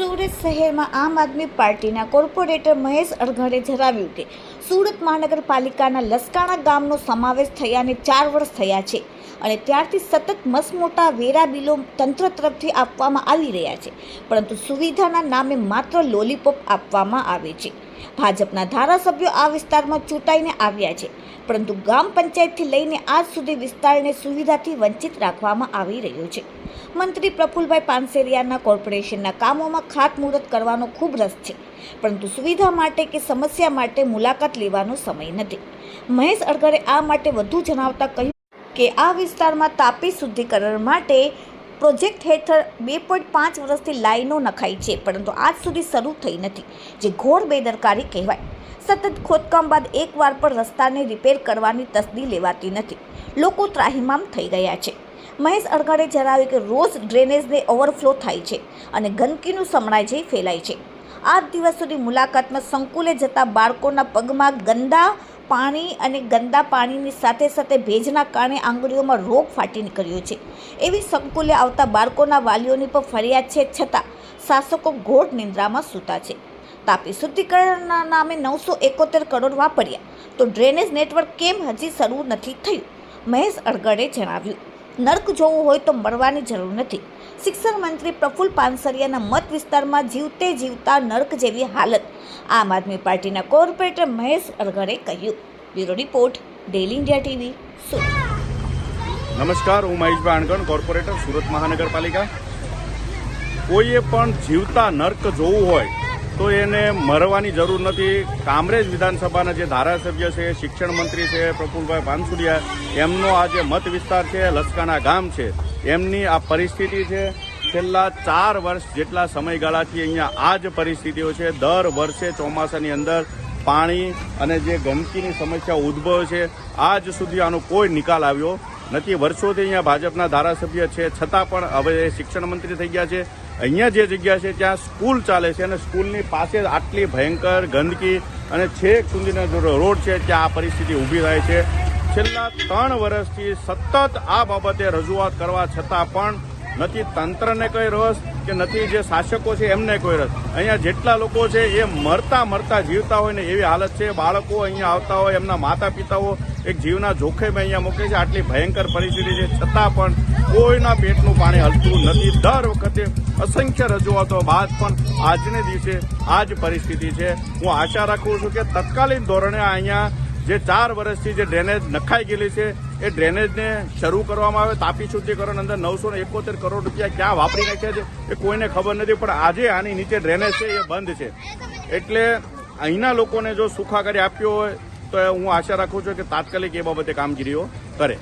સુરત શહેરમાં આમ આદમી પાર્ટીના કોર્પોરેટર મહેશ અડઘડે જણાવ્યું કે સુરત મહાનગરપાલિકાના લસકાણા ગામનો સમાવેશ થયાને ચાર વર્ષ થયા છે અને ત્યારથી સતત મસમોટા વેરા બિલો તંત્ર તરફથી આપવામાં આવી રહ્યા છે. પરંતુ સુવિધાના નામે માત્ર લોલીપોપ આપવામાં આવે છે. ભાજપના ધારાસભ્યો આ વિસ્તારમાં ચૂંટાઈને આવ્યા છે. પરંતુ ગ્રામ પંચાયતથી લઈને આજ સુધી વિસ્તારને સુવિધાથી વંચિત રાખવામાં આવી રહ્યો છે. મંત્રી પ્રફુલભાઈ પાનસેરિયાના કોર્પોરેશનના કામોમાં ખાતમુહૂર્ત કરવાનો ખૂબ રસ છે. પરંતુ સુવિધા માટે કે સમસ્યા માટે મુલાકાત લેવાનો સમય નથી. મહેશ અડગરે આ માટે વધુ જણાવતા કહ્યું કે આ વિસ્તારમાં તાપી શુદ્ધિકરણ માટે પ્રોજેક્ટ હેઠળ બે પોઈન્ટ પાંચ વર્ષથી લાઈનો નખાઈ છે, પરંતુ આજ સુધી શરૂ થઈ નથી, જે ઘોર બેદરકારી કહેવાય. સતત ખોદકામ બાદ એકવાર પણ રસ્તાને રિપેર કરવાની તસદી લેવાતી નથી. લોકો ત્રાહિમામ થઈ ગયા છે. મહેશ અડગાડે જણાવ્યું કે રોજ ડ્રેનેજને ઓવરફ્લો થાય છે અને ગંદકીનું સમણાઈ ફેલાય છે. આજ દિવસ સુધી મુલાકાતમાં સંકુલે જતા બાળકોના પગમાં ગંદા પાણી અને ગંદા પાણીની સાથે સાથે ભેજના કારણે આંગળીઓમાં રોગ ફાટી નીકળ્યો છે. એવી સંકુલે આવતા બાળકોના વાલીઓની પણ ફરિયાદ છે છતાં શાસકો ઘોર નિંદ્રામાં સૂતા છે. તાપી શુદ્ધિકરણના નામે નવસો એકોતેર કરોડ વાપર્યા. તો ડ્રેનેજ નેટવર્ક કેમ હજી શરૂ નથી થયું? મહેશ અડગડે જણાવ્યું. નર્ક જોવું હોય તો મરવાની જરૂર નથી. શિક્ષણ મંત્રી પ્રફુલ પાનસરિયાના મત વિસ્તારમાં જીવતે જીવતા નર્ક જેવી હાલત. આમ આદમી પાર્ટીના કોર્પોરેટર મહેશ અરઘરે કહ્યું. Bureau report daily India TV, Surat. નમસ્કાર, હું મહેશભાઈ આણગણ કોર્પોરેટર, સુરત મહાનગરપાલિકા. કોઈએ પણ જીવતા નર્ક જોવું હોય તો એને મરવાની જરૂર નથી. કામરેજ વિધાનસભાના જે ધારાસભ્ય છે, શિક્ષણ મંત્રી છે, પ્રફુલભાઈ પાનસુડિયા એમનો આ જે મત વિસ્તાર છે, લસકાના ગામ છે, એમની આ પરિસ્થિતિ છે, છેલ્લા ચાર વર્ષ જેટલા સમયગાળાથી અહીંયા આ જ પરિસ્થિતિઓ છે. દર વર્ષે ચોમાસાની અંદર પાણી અને જે ગંદકીની સમસ્યા ઉદ્ભવે છે, આજ સુધી આનો કોઈ નિકાલ આવ્યો નથી. વર્ષોથી અહીંયા ભાજપના ધારાસભ્ય છે, છતાં પણ હવે શિક્ષણ મંત્રી થઈ ગયા છે. અહીંયા જે જગ્યા છે, ત્યાં સ્કૂલ ચાલે છે અને સ્કૂલની પાસે આટલી ભયંકર ગંદકી અને છેક સુધીનો જો રોડ છે, ત્યાં આ પરિસ્થિતિ ઊભી થાય છે. છેલ્લા ત્રણ વર્ષથી સતત આ બાબતે રજૂઆત કરવા છતાં પણ નથી તંત્રને કોઈ રસ કે નથી જે શાસકો છે એમને કોઈ રસ. અહીંયા જેટલા લોકો છે એ મરતા મરતા જીવતા હોય ને એવી હાલત છે. બાળકો અહીંયા આવતા હોય, એમના માતા પિતાઓ એક જીવના જોખમે અહીંયા મૂકે છે. આટલી ભયંકર પરિસ્થિતિ છે. છતાં પણ કોઈના પેટનું પાણી હલતું નથી. દર વખતે અસંખ્ય રજૂઆતો બાદ પણ આજને દિવસે આ જ પરિસ્થિતિ છે. હું આશા રાખું છું કે તત્કાલીન ધોરણે અહીંયા જે ચાર વર્ષથી જે ડ્રેનેજ નખાઈ ગયેલી છે, એ ડ્રેનેજને શરૂ કરવામાં આવે, તાપી શુદ્ધિકરણ અંદર નવસો એકોતેર કરોડ રૂપિયા ક્યાં વાપરી નાખ્યા છે, એ કોઈને ખબર નથી, પણ આજે આની નીચે ડ્રેનેજ છે, એ બંધ છે. એટલે અહીંના લોકોને જો સુખાકારી આપ્યો હોય, તો હું આશા રાખું છું કે તાત્કાલિક એ બાબતે કામગીરીઓ કરે.